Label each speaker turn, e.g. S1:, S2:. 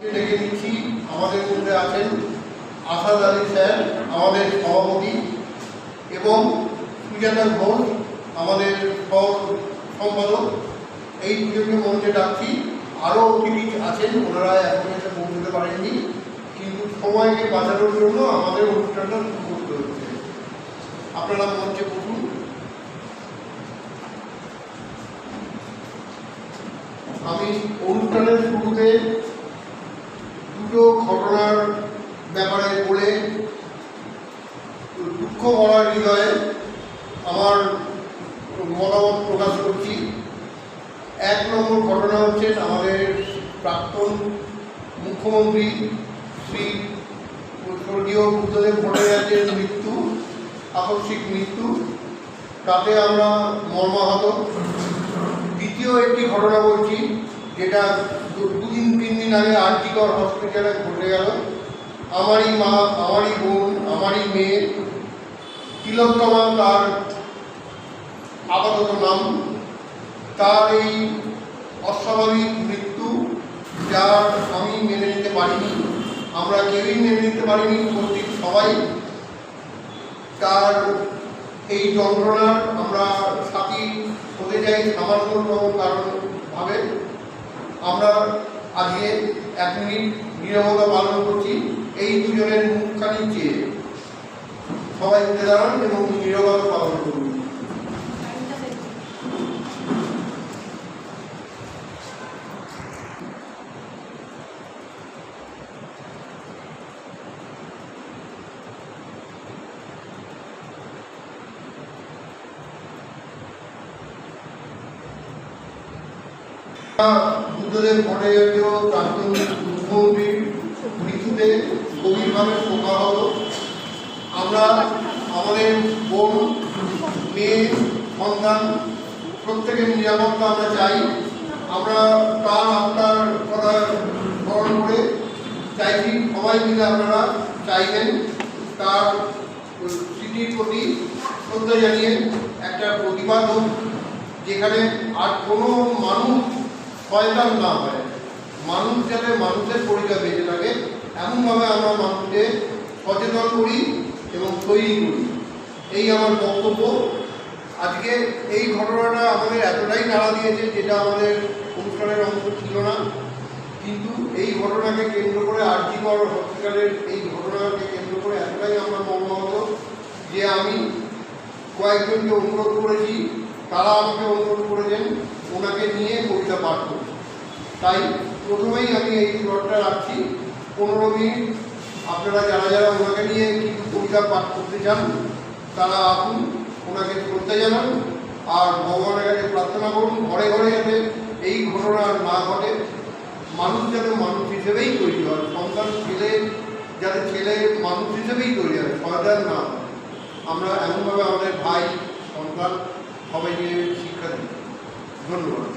S1: ডেকে নিচ্ছি আমাদের মধ্যে আছেন আসাদ আলী স্যার, আমাদের সভাপতি এবং সুজাতা ঘোষ, আমাদের সম্পাদক। এই দুজনকে মঞ্চে ডাকছি। আরও অতিথি আছেন, ওনারা এখন এসে পৌঁছতে পারেননি, কিন্তু সময়কে বাঁচানোর জন্য আমাদের অনুষ্ঠানটা শুরু করতে হচ্ছে। আপনারা মঞ্চে বসুন। আমি অনুষ্ঠানের শুরুতে দুটো ঘটনার ব্যাপারে বলে, দুঃখ ভরা হৃদয়ে আমার মতামত প্রকাশ করছি। এক নম্বর ঘটনা হচ্ছে আমাদের প্রাক্তন মুখ্যমন্ত্রী শ্রী স্বর্গীয় বুদ্ধদেব ভট্টাচার্যের মৃত্যু, আকস্মিক মৃত্যু। তাতে আমরা মর্মাহত। দ্বিতীয় একটি ঘটনা বলছি যেটা দুদিন, তিন দিন আগে আর্টিকর হসপিটালে ঘটে গেল। আমারই মা, আমারই বোন, আমারই মেয়ে তিলোত্তমা তার আপাতত নাম। তার এই অস্বাভাবিক মৃত্যু যার আমি মেনে নিতে পারিনি, আমরা কেউই মেনে নিতে পারিনি, উপস্থিত সবাই। তার এই যন্ত্রণার আমরা সাথী হতে চাই সামান্যতম কারণ ভাবে আমরা আজকে এক মিনিট নীরবতা পালন করছি। এই দুজনের মুখখানি চেয়ে সবাই উঠে দাঁড়ান এবং নীরবতা পালন করুন। বুদ্ধদেব ভট্টাচার্য প্রাক্তন মুখ্যমন্ত্রীর মৃত্যুতে গভীরভাবে শোকাহত আমরা আমাদের বোন মেয়ে সন্তান প্রত্যেকের নিরাপত্তা আমরা চাই। আমরা তার আত্মার কথা স্মরণ করে চাইছি, সবাই মিলে আপনারা চাইবেন। তার স্মৃতির প্রতি শ্রদ্ধা জানিয়ে একটা প্রতিবাদ হোক, যেখানে আর কোনো মানুষ শয়তান না হয় মানুষ যাতে মানুষের পরিচয় বেঁচে থাকে, এমনভাবে আমরা মানুষকে সচেতন করি এবং তৈরি করি। এই আমার বক্তব্য। আজকে এই ঘটনাটা আমাদের এতটাই নাড়া দিয়েছে যেটা আমাদের অনুষ্ঠানের অংশ ছিল না। কিন্তু এই ঘটনাকে কেন্দ্র করে আর্জিকর হসপিটালের এই ঘটনাকে কেন্দ্র করে এতটাই আমরা মর্মাহত যে আমি কয়েকজনকে অনুরোধ করেছি, তারা আমাকে অনুরোধ করেছেন। ওনাকে নিয়ে কবিতা পাঠ করতে তাই প্রথমেই আমি এই স্লটটা রাখছি। পনেরো মিনিট। আপনারা যারা যারা ওনাকে নিয়ে কিছু কবিতা পাঠ করতে চান, তারা আসুন, ওনাকে করতে জানান। আর ভগবানের কাছে প্রার্থনা করুন, ঘরে ঘরে যাতে এই ঘটনা না ঘটে। মানুষ যেন মানুষ হিসেবেই তৈরি হয়। সন্তান, ছেলে, যাতে ছেলে মানুষ হিসেবেই তৈরি হয় সন্তান না আমরা এমনভাবে আমাদের ভাই, সন্তান সবাইকে শিক্ষা দিই। ধন্যবাদ।